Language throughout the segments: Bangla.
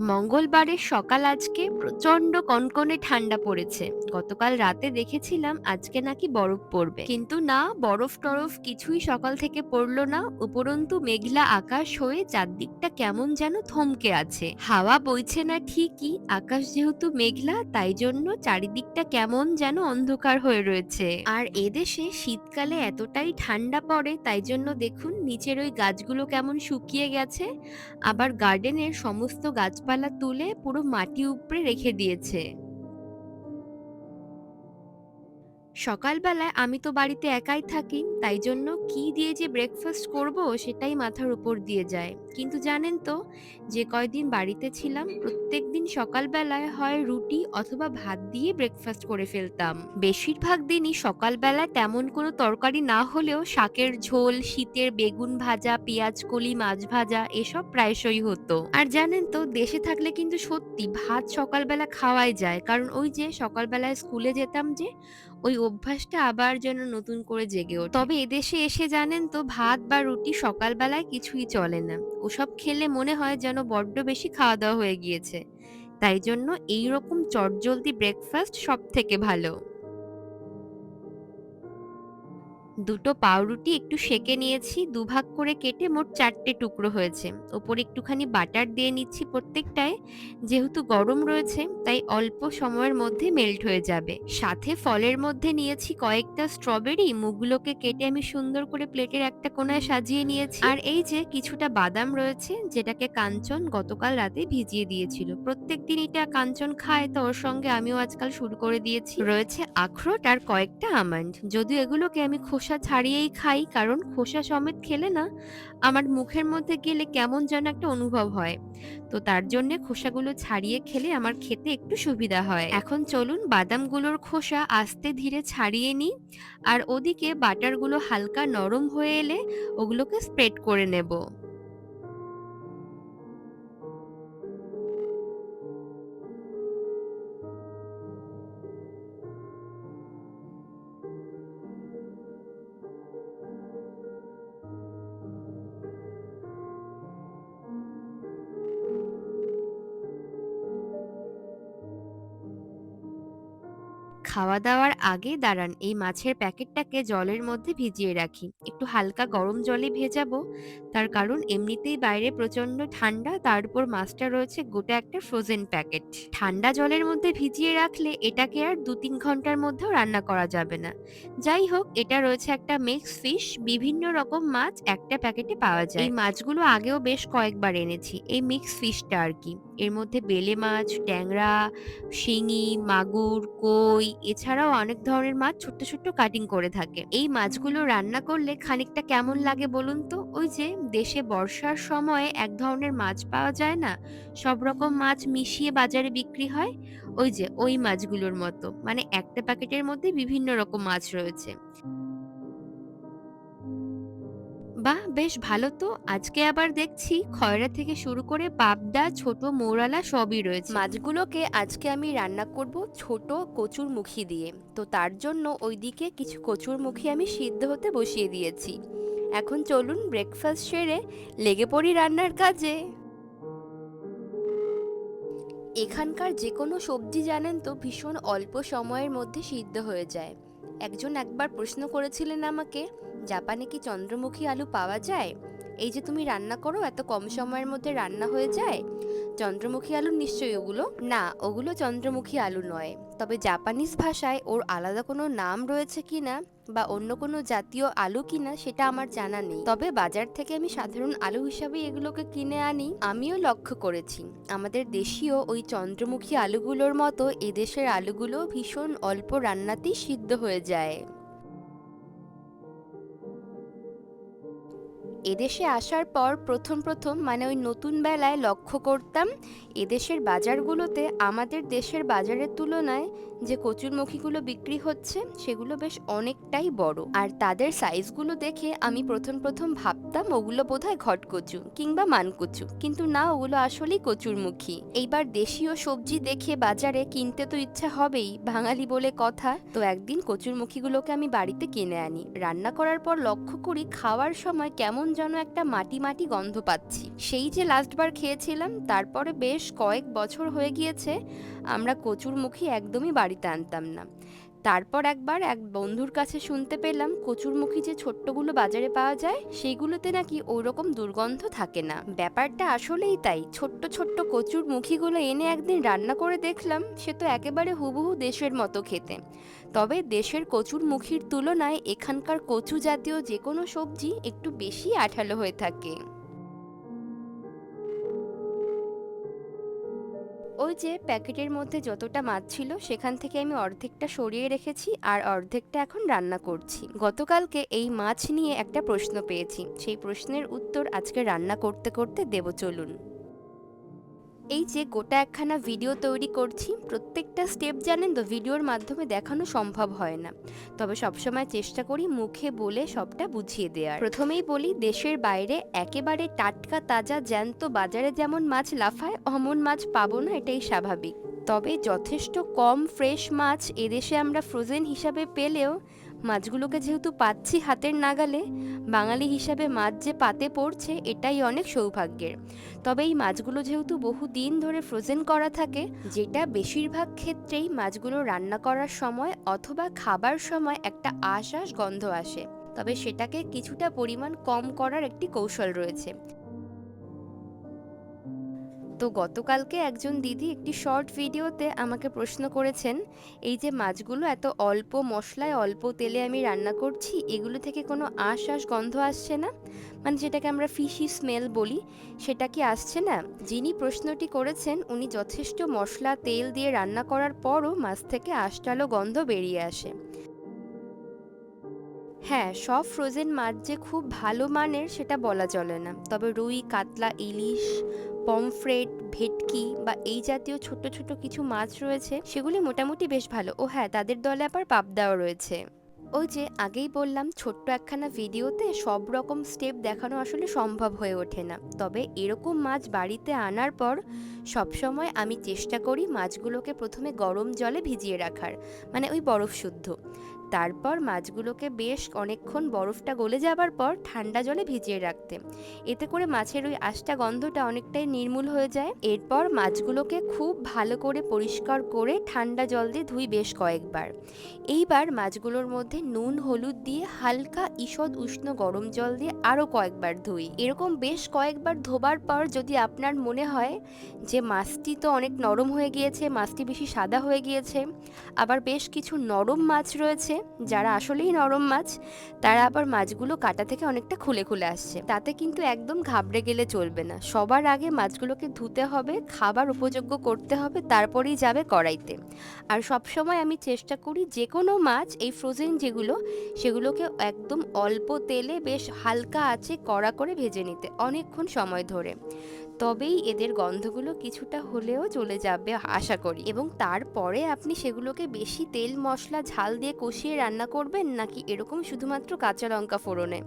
মঙ্গলবারের সকাল আজকে প্রচণ্ড কনকনে ঠান্ডা পড়েছে। গতকাল রাতে দেখেছিলাম আজকে নাকি বরফ পড়বে। কিন্তু না, বরফ টরফ কিছুই সকাল থেকে পড়ল না। উপরন্তু মেঘলা আকাশ হয়ে চারদিকটা কেমন যেন থমকে আছে। হাওয়া বইছে না ঠিকই, আকাশ যেহেতু মেঘলা, তাই জন্য চারিদিকটা কেমন যেন অন্ধকার হয়ে রয়েছে। আর এদেশে শীতকালে এতটাই ঠান্ডা পড়ে, তাই জন্য দেখুন, নিচের ওই গাছগুলো কেমন শুকিয়ে গেছে। আবার গার্ডেনের সমস্ত গাছপালা তুলে পুরো মাটি উপরে রেখে দিয়েছে। সকালবেলায় আমি তো বাড়িতে একাই থাকি, তাই জন্য কি দিয়ে যে ব্রেকফাস্ট করব সেটাই মাথার উপর দিয়ে যায়। কিন্তু জানেন তো, যে কয়দিন বাড়িতে ছিলাম, প্রত্যেক দিন সকালবেলায় হয় রুটি অথবা ভাত দিয়ে ব্রেকফাস্ট করে ফেলতাম। বেশিরভাগ দিনই সকালবেলায় তেমন কোনো তরকারি না হলেও শাকের ঝোল, শীতের বেগুন ভাজা, পেঁয়াজ কলি, মাছ ভাজা, এসব প্রায়শই হতো। আর জানেন তো, দেশে থাকলে কিন্তু সত্যি ভাত সকালবেলা খাওয়াই যায়। কারণ ওই যে সকালবেলায় স্কুলে যেতাম যে ওই অভ্যাসটা আবার যেন নতুন করে জেগে ওঠে। তবে এদেশে এসে জানেন তো, ভাত বা রুটি সকালবেলায় কিছুই চলে না। ওসব খেলে মনে হয় যেন বড্ড বেশি খাওয়া দাওয়া হয়ে গিয়েছে। তাই জন্য এইরকম চটজলদি ব্রেকফাস্ট সব থেকে ভালো। দুটো পাউরুটি একটু সেকে নিয়েছি, দুভাগ করে কেটে মোট চারটে টুকরো হয়েছে। ওপরে একটুখানি বাটার দিয়ে নিচ্ছি প্রত্যেকটায়, যেহেতু গরম রয়েছে, তাই অল্প সময়ের মধ্যে মেল্ট হয়ে যাবে। সাথে ফলের মধ্যে নিয়েছি কয়েকটা স্ট্রবেরি মুখগুলোকে কেটে আমি সুন্দর করে প্লেটের একটা কোনায় সাজিয়ে নিয়েছি। আর এই যে কিছুটা বাদাম রয়েছে, যেটাকে কাঞ্চন গতকাল রাতে ভিজিয়ে দিয়েছিল। প্রত্যেক দিন এটা কাঞ্চন খায়, তো ওর সঙ্গে আমিও আজকাল শুরু করে দিয়েছি। রয়েছে আখরোট আর কয়েকটা আমন্ড, যদিও এগুলোকে আমি খোসা খোসা ছাড়িয়েই খাই, কারণ খোসা সমেত খেলে না আমার মুখের মধ্যে গেলে কেমন যেন একটা অনুভব হয়। তো তার জন্য খোসাগুলো ছাড়িয়ে খেলে আমার খেতে একটু সুবিধা হয়। এখন চলুন বাদামগুলোর খোসা আস্তে ধীরে ছাড়িয়ে নিই আর ওদিকে বাটারগুলো হালকা নরম হয়ে এলে ওগুলোকে স্প্রেড করে নেব। খাওয়া দাওয়ার আগে দাঁড়ান, এই মাছের প্যাকেটটাকে জলের মধ্যে ভিজিয়ে রাখি। একটু হালকা গরম জলে ভেজাবো। তার কারণ এমনিতেই বাইরে প্রচণ্ড ঠান্ডা, তার উপর মাছটা রয়েছে গোটা একটা ফ্রোজেন প্যাকেট ঠান্ডা জলের মধ্যে ভিজিয়ে রাখলে এটাকে আর দু তিন ঘণ্টার মধ্যেও রান্না করা যাবে না। যাই হোক, এটা রয়েছে একটা মিক্স ফিশ বিভিন্ন রকম মাছ একটা প্যাকেটে পাওয়া যায়। এই মাছগুলো আগেও বেশ কয়েকবার এনেছি, এই মিক্স ফিশটা আর কি। এর মধ্যে বেলে মাছ, ট্যাংরা, শিঙি, মাগুর, কই এছাড়াও অনেক ধরনের মাছ ছোট্ট ছোট্ট কাটিং করে থাকে। এই মাছগুলো রান্না করলে খানিকটা কেমন লাগে বলুন তো? ওই যে দেশে বর্ষার সময়ে এক ধরনের মাছ পাওয়া যায় না? সব রকম মাছ মিশিয়ে বাজারে বিক্রি হয়? ওই যে ওই মাছগুলোর মতো। মানে একটা প্যাকেটের মধ্যে বিভিন্ন রকম মাছ রয়েছে। বাহ বেশ ভালো তো। আজকে আবার দেখছি খয়রা থেকে শুরু করে পাবদা, ছোট মৌরালা সবই রয়েছে। মাছগুলোকে আজকে আমি রান্না করব ছোট কচুর মুখি দিয়ে। তো তার জন্য ওইদিকে কিছু কচুর মুখি আমি সিদ্ধ হতে বসিয়ে দিয়েছি। এখন চলুন ব্রেকফাস্ট সেরে লেগে পড়ি রান্নার কাজে। এখানকার যে কোনো সবজি জানেন তো, ভীষণ অল্প সময়ের মধ্যে সিদ্ধ হয়ে যায়। একজন একবার প্রশ্ন করেছিলেন আমাকে জাপানে কি চন্দ্রমুখী আলু পাওয়া যায়? এই যে তুমি রান্না করো, এত কম সময়ের মধ্যে রান্না হয়ে যায়? চন্দ্রমুখী আলু নিশ্চয়ই ওগুলো? না, ওগুলো চন্দ্রমুখী আলু নয়। তবে জাপানিজ ভাষায় ওর আলাদা কোনো নাম রয়েছে কিনা বা অন্য কোনো জাতীয় আলু কিনা সেটা আমার জানা নেই। তবে বাজার থেকে আমি সাধারণ আলু হিসাবে এগুলোকে কিনে আনি। আমিও লক্ষ্য করেছি। আমাদের দেশীয় ওই চন্দ্রমুখী আলুগুলোর মতো এদেশের আলুগুলো ভীষণ অল্প রান্নাতেই সিদ্ধ হয়ে যায়। এদেশে আসার পর প্রথম প্রথম মানে ওই নতুন বেলায় লক্ষ্য করতাম, এদেশের বাজারগুলোতে আমাদের দেশের বাজারের তুলনায় যে কচুরমুখীগুলো বিক্রি হচ্ছে, সেগুলো বেশ অনেকটাই বড়। আর তাদের সাইজগুলো দেখে আমি প্রথম প্রথম ভাবতাম ওগুলো বোধ বোধহয় ঘটকচু কিংবা মানকচু, কিন্তু না, ওগুলো আসলেই কচুরমুখী। এইবার দেশীয় সবজি দেখে বাজারে কিনতে তো ইচ্ছা হবেই, বাঙালি বলে কথা। তো একদিন কচুরমুখীগুলোকে আমি বাড়িতে কিনে আনি। রান্না করার পর লক্ষ্য করি খাওয়ার সময় কেমন যেন একটা মাটি মাটি গন্ধ পাচ্ছি। সেই যে লাস্টবার খেয়েছিলাম, তারপরে বেশ কয়েক বছর হয়ে গিয়েছে, আমরা কচুরমুখী একদমই বাড়িতে আনতাম না। তারপর একবার এক বন্ধুর কাছে শুনতে পেলাম কচুরমুখী যে ছোট্টগুলো বাজারে পাওয়া যায় সেইগুলোতে নাকি ওরকম দুর্গন্ধ থাকে না। ব্যাপারটা আসলেই তাই। ছোট্ট ছোট্ট কচুর মুখীগুলো এনে একদিন রান্না করে দেখলাম, সে তো একেবারে হুবহু দেশের মতো খেতে। তবে দেশের কচুর মুখির তুলনায় এখানকার কচু জাতীয় যে কোনো সবজি একটু বেশি আঠালো হয়ে থাকে। ওই যে প্যাকেটের মধ্যে যতটা মাছ ছিল, সেখান থেকে আমি অর্ধেকটা সরিয়ে রেখেছি আর অর্ধেকটা এখন রান্না করছি। গতকালকে এই মাছ নিয়ে একটা প্রশ্ন পেয়েছি। সেই প্রশ্নের উত্তর আজকে রান্না করতে করতে দেব চলুন। এই যে গোটা একখানা ভিডিও তৈরি করছি, প্রত্যেকটা স্টেপ জানেন তো ভিডিওর মাধ্যমে দেখানো সম্ভব হয় না। তবে সবসময় চেষ্টা করি মুখে বলে সবটা বুঝিয়ে দেওয়ার প্রথমেই বলি, দেশের বাইরে একেবারে টাটকা, তাজা, জ্যান্ত বাজারে যেমন মাছ লাফায়, অমন মাছ পাবো না, এটাই স্বাভাবিক। তবে যথেষ্ট কম ফ্রেশ মাছ এদেশে আমরা ফ্রোজেন হিসাবে পেলেও মাছগুলোকে যেহেতু পাচ্ছি হাতের নাগালে, বাঙালি হিসাবে মাছ যে পাতে পড়ছে এটাই অনেক সৌভাগ্যের। তবে এই মাছগুলো যেহেতু বহু দিন ধরে ফ্রোজেন করা থাকে, যেটা বেশিরভাগ ক্ষেত্রেই মাছগুলো রান্না করার সময় অথবা খাবার সময় একটা আশ আশ গন্ধ আসে। তবে সেটাকে কিছুটা পরিমাণ কম করার একটি কৌশল রয়েছে। তো গতকালকে একজন দিদি একটি শর্ট ভিডিওতে আমাকে প্রশ্ন করেছেন, এই যে মাছগুলো এত অল্প মশলায়, অল্প তেলে আমি রান্না করছি, এগুলো থেকে কোনো আশ আশ গন্ধ আসছে না? মানে যেটাকে আমরা ফিশি স্মেল বলি, সেটা কি আসছে না? যিনি প্রশ্নটি করেছেন, উনি যথেষ্ট মশলা, তেল দিয়ে রান্না করার পরও মাছ থেকে আশটালো গন্ধ বেরিয়ে আসে। হ্যাঁ সব ফ্রোজেন মাছ যে খুব ভালো মানের সেটা বলা চলে না। তবে রুই, কাতলা, ইলিশ পমফ্রেট ভেটকি বা এই জাতীয় ছোট ছোট কিছু মাছ রয়েছে, সেগুলি মোটামুটি বেশ ভালো। ও হ্যাঁ তাদের দলে আবার পাবদাও রয়েছে। ওই যে আগেই বললাম, ছোট্ট একখানা ভিডিওতে সব রকম স্টেপ দেখানো আসলে সম্ভব হয়ে ওঠে না। তবে এরকম মাছ বাড়িতে আনার পর সবসময় আমি চেষ্টা করি মাছগুলোকে প্রথমে গরম জলে ভিজিয়ে রাখার মানে ওই বরফ শুদ্ধ। তারপর মাছগুলোকে বেশ অনেকক্ষণ বরফটা গলে যাবার পর ঠান্ডা জলে ভিজিয়ে রাখতে। এতে করে মাছের ওই আষ্টা গন্ধটা অনেকটাই নির্মূল হয়ে যায়। এরপর মাছগুলোকে খুব ভালো করে পরিষ্কার করে ঠান্ডা জল দিয়ে ধুই বেশ কয়েকবার। এইবার মাছগুলোর মধ্যে নুন, হলুদ দিয়ে হালকা ঈষৎ উষ্ণ গরম জল দিয়ে আরও কয়েকবার ধুই। এরকম বেশ কয়েকবার ধোবার পর যদি আপনার মনে হয় যে মাছটি তো অনেক নরম হয়ে গিয়েছে, মাছটি বেশি সাদা হয়ে গিয়েছে, আবার বেশ কিছু নরম মাছ রয়েছে, যারা আসলেই নরম মাছ, তারা আবার মাছগুলো কাটা থেকে অনেকটা খুলে খুলে আসছে। তাতে কিন্তু একদম ঘাবড়ে গেলে চলবে না। সবার আগে মাছগুলোকে ধুতে হবে, খাবার উপযোগ্য করতে হবে, তারপরেই যাবে কড়াইতে। আর সবসময় আমি চেষ্টা করি যে কোনো মাছ এই ফ্রোজেন যেগুলো সেগুলোকে একদম অল্প তেলে বেশ হালকা আছে কড়া করে ভেজে নিতে অনেকক্ষণ সময় ধরে। তবেই এদের গন্ধগুলো কিছুটা হলেও চলে যাবে, আশা করি। এবং তারপরে আপনি সেগুলোকে বেশি তেল, মশলা, ঝাল দিয়ে কষিয়ে রান্না করবেন নাকি এরকম শুধুমাত্র কাঁচা লঙ্কা ফোড়নে?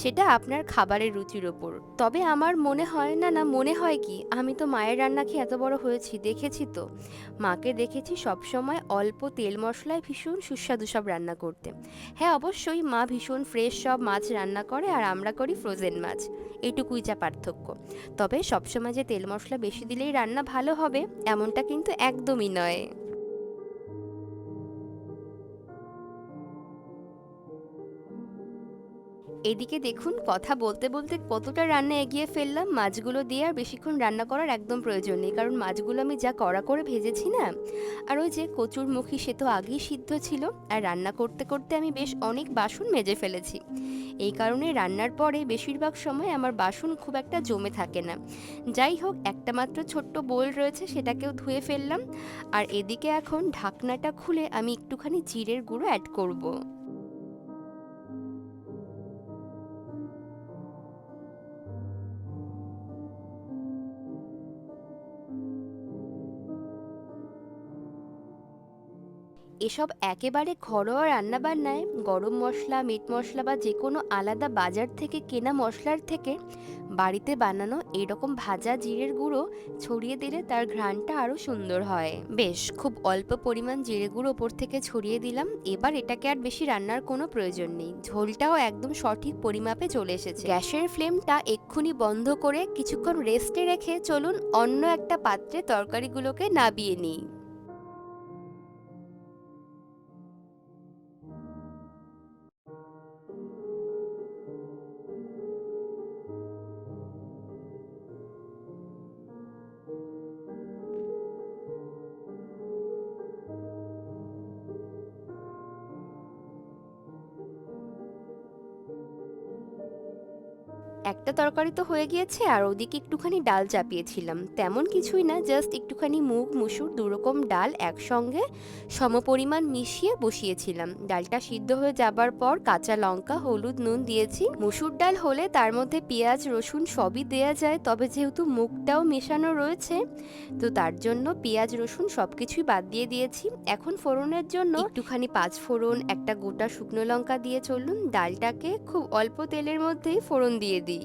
সেটা আপনার খাবারের রুচির ওপর তবে আমার মনে হয়, না না, মনে হয় কি, আমি তো মায়ের রান্না খেয়ে এত বড় হয়েছি, দেখেছি তো। মাকে দেখেছি সবসময় অল্প তেল, মশলায় ভীষণ সুস্বাদু সব রান্না করতে। হ্যাঁ অবশ্যই মা ভীষণ ফ্রেশ সব মাছ রান্না করে আর আমরা করি ফ্রোজেন মাছ। এইটুকুই যা পার্থক্য। তবে সবসময় যে তেল মশলা বেশি দিলেই রান্না ভালো হবে, এমনটা কিন্তু একদমই নয়। এদিকে দেখুন, কথা বলতে বলতে কতটা রান্না এগিয়ে ফেললাম, মাছগুলো দিয়ে আর বেশিক্ষণ রান্না করার একদম প্রয়োজন নেই, কারণ মাছগুলো আমি যা কড়া করে ভেজেছি না, আর ওই যে কচুর মুখী সে তো আগেই সিদ্ধ ছিল, আর রান্না করতে করতে আমি বেশ অনেক বাসন মেজে ফেলেছি এই কারণে রান্নার পরে বেশিরভাগ সময় আমার বাসন খুব একটা জমে থাকে না যাই হোক, একটা মাত্র ছোট্ট বোল রয়েছে, সেটাকেও ধুয়ে ফেললাম, আর এদিকে এখন ঢাকনাটা খুলে আমি একটুখানি জিরের গুঁড়ো অ্যাড করব। এসব একেবারে ঘরোয়া রান্নাবান্নায় গরম মশলা, মিট মশলা বা যে কোনো আলাদা বাজার থেকে কেনা মশলার থেকে বাড়িতে বানানো এরকম ভাজা জিরের গুঁড়ো ছড়িয়ে দিলে তার ঘ্রাণটা আরও সুন্দর হয়। বেশ, খুব অল্প পরিমাণ জিরে গুঁড়ো ওপর থেকে ছড়িয়ে দিলাম। এবার এটাকে আর বেশি রান্নার কোনো প্রয়োজন নেই। ঝোলটাও একদম সঠিক পরিমাপে চলে এসেছে। গ্যাসের ফ্লেমটা এক্ষুনি বন্ধ করে কিছুক্ষণ রেস্টে রেখে চলুন অন্য একটা পাত্রে তরকারিগুলোকে নাবিয়ে নিই। একটা তরকারি তো হয়ে গিয়েছে আর ওদিকে একটুখানি ডাল চাপিয়েছিলাম। তেমন কিছুই না জাস্ট একটুখানি মুগ, মুসুর, দুরকম ডাল একসঙ্গে সমপরিমাণ মিশিয়ে বসিয়েছিলাম। ডালটা সিদ্ধ হয়ে যাবার পর কাঁচা লঙ্কা, হলুদ, নুন দিয়েছি। মুসুর ডাল হলে তার মধ্যে পেঁয়াজ, রসুন সবই দেয়া যায়, তবে যেহেতু মুগটাও মেশানো রয়েছে, তো তার জন্য পেঁয়াজ, রসুন সব কিছুই বাদ দিয়ে দিয়েছি। এখন ফোড়নের জন্য একটুখানি পাঁচ ফোড়ন, একটা গোটা শুকনো লঙ্কা দিয়ে চলুন। ডালটাকে খুব অল্প তেলের মধ্যেই ফোড়ন দিয়ে দিই।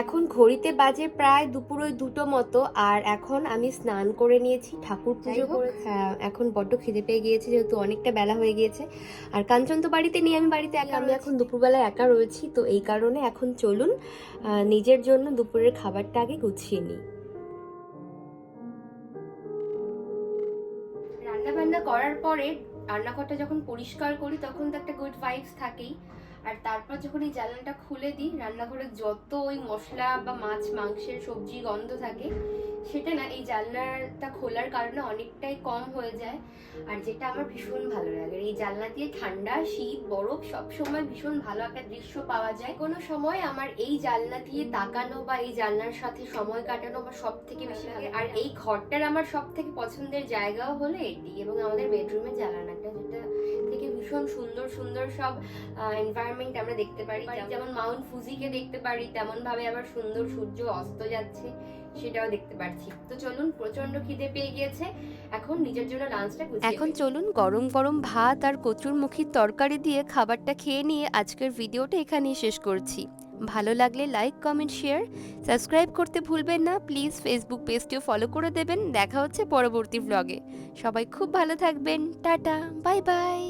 এখন ঘড়িতে বাজে প্রায় দুপুর ওই দুটো মতো আর এখন আমি স্নান করে নিয়েছি ঠাকুর পুজো করে হ্যাঁ এখন বড্ড খিদে পেয়ে গিয়েছে যেহেতু অনেকটা বেলা হয়ে গিয়েছে। আর কাঞ্চন তো বাড়িতে নেই আমি বাড়িতে একা আমি এখন দুপুরবেলা একা রয়েছি তো এই কারণে এখন চলুন আহ, নিজের জন্য দুপুরের খাবারটা আগে গুছিয়ে নিই। রান্না করার পরে রান্নাঘরটা যখন পরিষ্কার করি তখন তো একটা গুড ভাইবস থাকেই। আর তারপর যখন এই জানলাটা খুলে দিই, রান্নাঘরে যত ওই মশলা বা মাছ, মাংসের সবজি গন্ধ থাকে, সেটা না, এই জানলাটা খোলার কারণে অনেকটাই কম হয়ে যায়। আর যেটা আমার ভীষণ ভালো লাগে, এই জানলা দিয়ে ঠান্ডা, শীত, বরফ সব সময় ভীষণ ভালো একটা দৃশ্য পাওয়া যায়। কোনো সময় আমার এই জানলা দিয়ে তাকানো বা এই জানলার সাথে সময় কাটানো আমার সব থেকে বেশি লাগে। আর এই ঘরটার আমার সব থেকে পছন্দের জায়গাও হলো এটি এবং আমাদের যেটা থেকে ভীষণ সুন্দর সুন্দর সব এনভায়রনমেন্ট আমরা দেখতে পারি। যেমন মাউন্ট ফুজিকে দেখতে পারি তেমন ভাবে আবার সুন্দর সূর্য অস্ত যাচ্ছে সেটাও দেখতে পাচ্ছি তো চলুন প্রচণ্ড খিদে পেয়ে গিয়েছে। এখন নিজের জন্য লাঞ্চটা এখন চলুন গরম গরম ভাত আর কচুরমুখির তরকারি দিয়ে খাবারটা খেয়ে নিয়ে আজকের ভিডিওটা এখানেই শেষ করছি। ভালো লাগলে লাইক কমেন্ট শেয়ার সাবস্ক্রাইব করতে ভুলবেন না। প্লিজ ফেসবুক পেজটিও ফলো করে দেবেন। দেখা হচ্ছে পরবর্তী ব্লগে সবাই খুব ভালো থাকবেন। Tata bye bye